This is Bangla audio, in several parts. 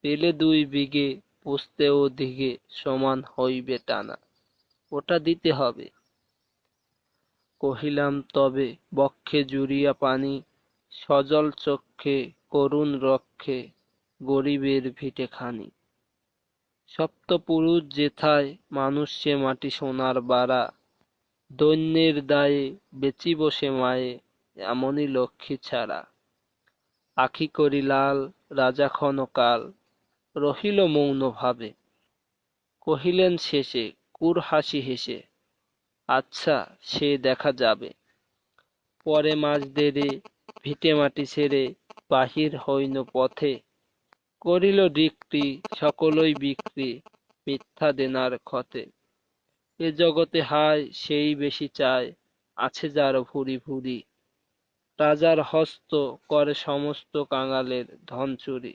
পেলে দুই বিঘে পুষতে ও দিঘে সমান হইবে টানা। ওটা দিতে হবে। কহিলাম, তবে বক্ষে জুড়িয়া পানি, সজল চক্ষে করুণ রক্ষে গরিবের ভিটে খানি। সপ্তপুরুষ যেথায়, মানুষ সে মাটি সোনার বাড়া। দৈন্যের দায়ে বেচিব সে মায়ে, এমনই লক্ষ্মী ছাড়া। আখি করি লাল, রাজা ক্ষণকাল রহিল মৌন ভাবে। কহিলেন শেষে, কুর হাসি হেসে আচ্ছা সে দেখা যাবে। পরে মাঝ দেরে ভিটে মাটি ছেড়ে, বাহির হইন পথে। করিল ডিক্রি, সকলই বিক্রি, মিথ্যা দেনার ক্ষতে। এ জগতে হায়, সেই বেশি চায়, আছে যার ভুরি ভুরি। রাজার হস্ত, করে সমস্ত কাঙালের ধন চুরি।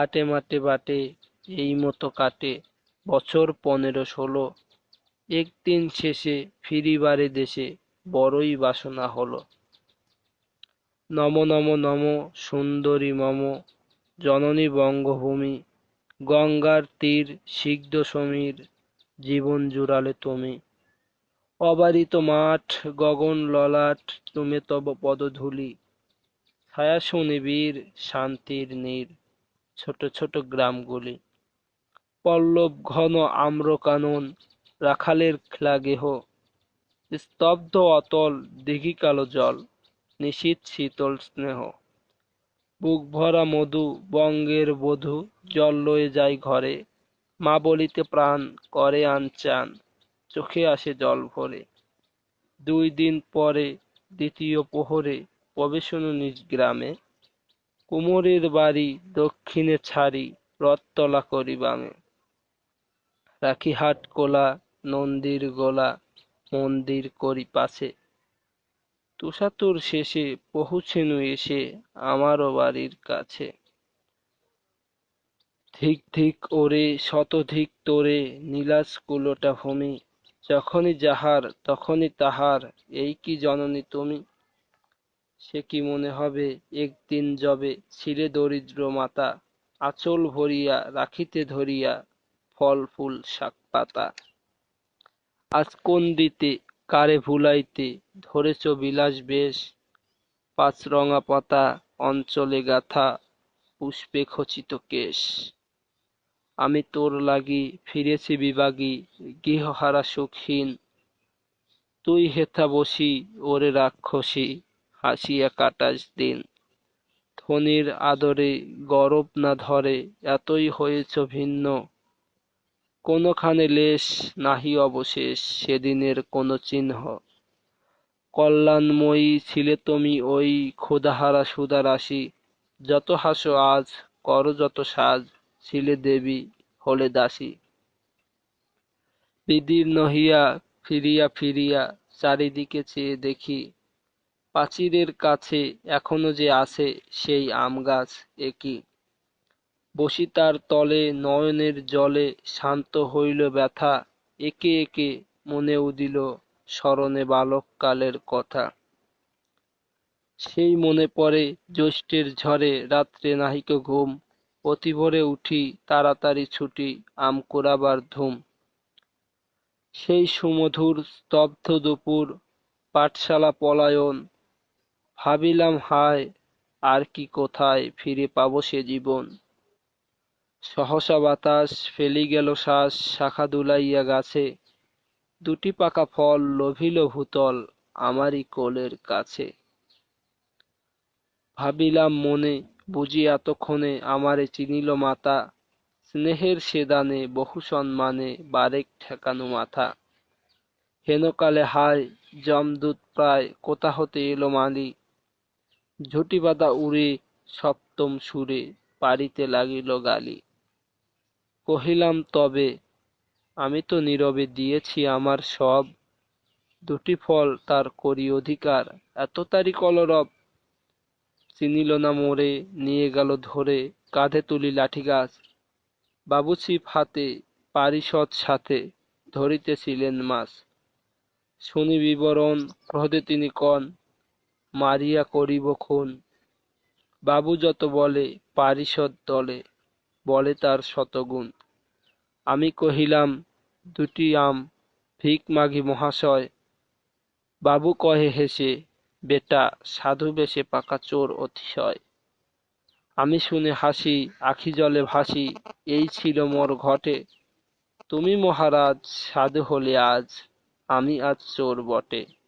হাটে মাঠে বাটে এই মতো কাটে। বছর পনেরো ষোলো। একদিন শেষে ফিরিবারে দেশে বড়ই বাসনা হলো। নম নম নম সুন্দরী মম, জননী বঙ্গভূমি, গঙ্গার তীর সিগ্ধ সমীর, জীবন জুড়ালে তুমি। অবারিত মাঠ, গগন ললাট, তুমি তব পদধূলি। ছায়া সুনিবিড়, শান্তির নীর। ছোট ছোট গ্রামগুলি। পল্লব ঘন আম্র কানন রাখালের খেলা গেহ স্তব্ধ অতল দিঘি কালো জল নিশীত শীতল স্নেহ। বুক ভরা মধু, বঙ্গের বধূ, জল লয়ে যায় ঘরে, মা বলিতে প্রাণ করে আনচান, চোখে আসে জল ভরে। দুই দিন পরে দ্বিতীয় প্রহরে প্রবেশনু নিজ গ্রামে। কুমোরের বাড়ি দক্ষিণে ছাড়ি রথতলা করি বামে। রাখি হাট কোলা, নন্দীর গোলা, মন্দির করি পাশে। তুষাতুর শেষে পহুছেনু এসে আমারও বাড়ির কাছে। ধিক ধিক ওরে শতধিক তোরে নীলাস কুলোটা ভূমি, যখনই যাহার, তখনই তাহার, এই কি জননী তুমি? সে কি মনে হবে, একদিন যবে ছিলে দরিদ্র মাতা, আঁচল ভরিয়া রাখিতে ধরিয়া ফল, ফুল, শাক, পাতা। আজ কোন দিতে, কারে ভুলাইতে, ধরেছ বিলাস বেশ পাঁচরঙা পাতা, অঞ্চলে গাথা, পুষ্পে খচিত কেশ। আমি তোর লাগি ফিরেছি বিভাগী, গৃহহারা সুখহীন তুই হেথা বসি ওরে রাক্ষসী। হাসিয়া কাটাস দিন ধনির আদরে গরব না ধরে, এতই হয়েছ ভিন্ন। কোনোখানে লেশ নাহি অবশেষ, সেদিনের কোনো চিহ্ন। কল্যাণময়ী ছিলে তুমি ওই ক্ষুধাহারা সুদা রাশি যত হাসো আজ, কর যত সাজ, ছিলে দেবী হলে দাসী। বিদীর্ণ হইয়া ফিরিয়া ফিরিয়া চারিদিকে চেয়ে দেখি প্রাচীরের কাছে এখনও যে আছে সেই আম গাছ একই বসি তার তলে নয়নের জলে শান্ত হইল ব্যথা, একে একে মনে উদিল স্মরণে বালককালের কথা। সেই মনে পড়ে জ্যৈষ্ঠের ঝড়ে, রাত্রে নাহিক ঘুম অতিভোরে উঠি তাড়াতাড়ি ছুটি আম কুড়াবার ধুম। সেই সুমধুর স্তব্ধ দুপুর, পাঠশালা পলায়ন ভাবিলাম, হায়, আর কি কোথায় ফিরে পাব সে জীবন? সহসা বাতাস ফেলি গেল শ্বাস, শাখা দুলাইয়া গাছে। দুটি পাকা ফল লোভিল ভূতল আমারই কোলের কাছে। ভাবিলাম মনে, বুঝি এতক্ষণে আমারে চিনিল মাতা। স্নেহের সেদানে বহু সম্মানে বারেক ঠেকানো মাথা। হেনকালে হায়, যমদূত প্রায় কোথা হতে এলো মালি ঝুঁটি বাঁধা উড়ে সপ্তম সুরে পারিতে লাগিল গালি। কহিলাম, তবে আমি তো নীরবে দিয়েছি আমার সব। দুটি ফল তার করি অধিকার। এত তারি কলরব। চিনিল না মোরে, নিয়ে গেল ধরে। কাঁধে তুলি লাঠি গাছ বাবুছিপ হাতে, পারিষদ সাথে ধরিতেছিলেন মাছ। শুনি বিবরণ, ক্রোধে তিনি কন মারিয়া করিব খুন। বাবু যত বলে, পারিষদ দলে, বলে তার শতগুণ। আমি কহিলাম, দুটি আম ভিক মাগি মহাশয়। বাবু কহে হেসে, বেটা, সাধু বেশে পাকা চোর অতিশয়। আমি শুনে হাসি, আখি জলে ভাসি, এই ছিল মোর ঘটে। তুমি মহারাজ, সাধু হলে আজ, আমি আজ চোর বটে।